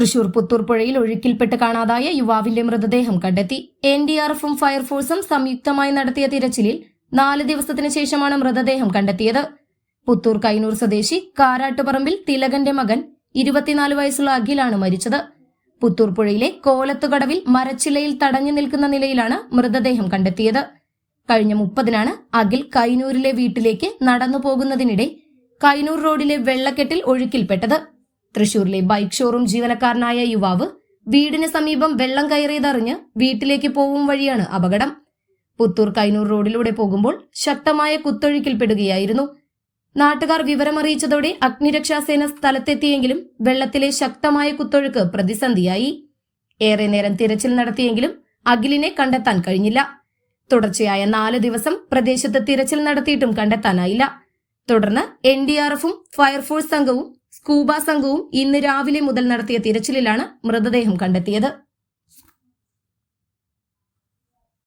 തൃശൂർ പുത്തൂർ പുഴയിൽ ഒഴുക്കിൽപ്പെട്ട് കാണാതായ യുവാവിന്റെ മൃതദേഹം കണ്ടെത്തി. എൻ ഡി ആർ എഫും ഫയർഫോഴ്സും സംയുക്തമായി നടത്തിയ തിരച്ചിലിൽ നാല് ദിവസത്തിന് ശേഷമാണ് മൃതദേഹം കണ്ടെത്തിയത്. പുത്തൂർ കൈനൂർ സ്വദേശി കാരാട്ടുപറമ്പിൽ തിലകന്റെ മകൻ ഇരുപത്തിനാല് വയസ്സുള്ള അഖിലാണ് മരിച്ചത്. പുത്തൂർ പുഴയിലെ കോലത്തുകടവിൽ മരച്ചിലയിൽ തടഞ്ഞു നിൽക്കുന്ന നിലയിലാണ് മൃതദേഹം കണ്ടെത്തിയത്. കഴിഞ്ഞ മുപ്പതിനാണ് അഖിൽ കൈനൂരിലെ വീട്ടിലേക്ക് നടന്നു പോകുന്നതിനിടെ കൈനൂർ റോഡിലെ വെള്ളക്കെട്ടിൽ ഒഴുക്കിൽപ്പെട്ടത്. തൃശൂരിലെ ബൈക്ക് ഷോറൂം ജീവനക്കാരനായ യുവാവ് വീടിന് സമീപം വെള്ളം കയറിയതറിഞ്ഞ് വീട്ടിലേക്ക് പോവും വഴിയാണ് അപകടം. പുത്തൂർ കൈനൂർ റോഡിലൂടെ പോകുമ്പോൾ ശക്തമായ കുത്തൊഴുക്കിൽപ്പെടുകയായിരുന്നു. നാട്ടുകാർ വിവരമറിയിച്ചതോടെ അഗ്നിരക്ഷാസേന സ്ഥലത്തെത്തിയെങ്കിലും വെള്ളത്തിലെ ശക്തമായ കുത്തൊഴുക്ക് പ്രതിസന്ധിയായി. ഏറെ നേരം തിരച്ചിൽ നടത്തിയെങ്കിലും അഖിലിനെ കണ്ടെത്താൻ കഴിഞ്ഞില്ല. തുടർച്ചയായ നാല് ദിവസം പ്രദേശത്ത് തിരച്ചിൽ നടത്തിയിട്ടും കണ്ടെത്താനായില്ല. തുടർന്ന് എൻ ഡി ആർ എഫും ഫയർഫോഴ്സ് സംഘവും സ്കൂബ സംഘവും ഇന്ന് രാവിലെ മുതൽ നടത്തിയ തിരച്ചിലിലാണ് മൃതദേഹം കണ്ടെത്തിയത്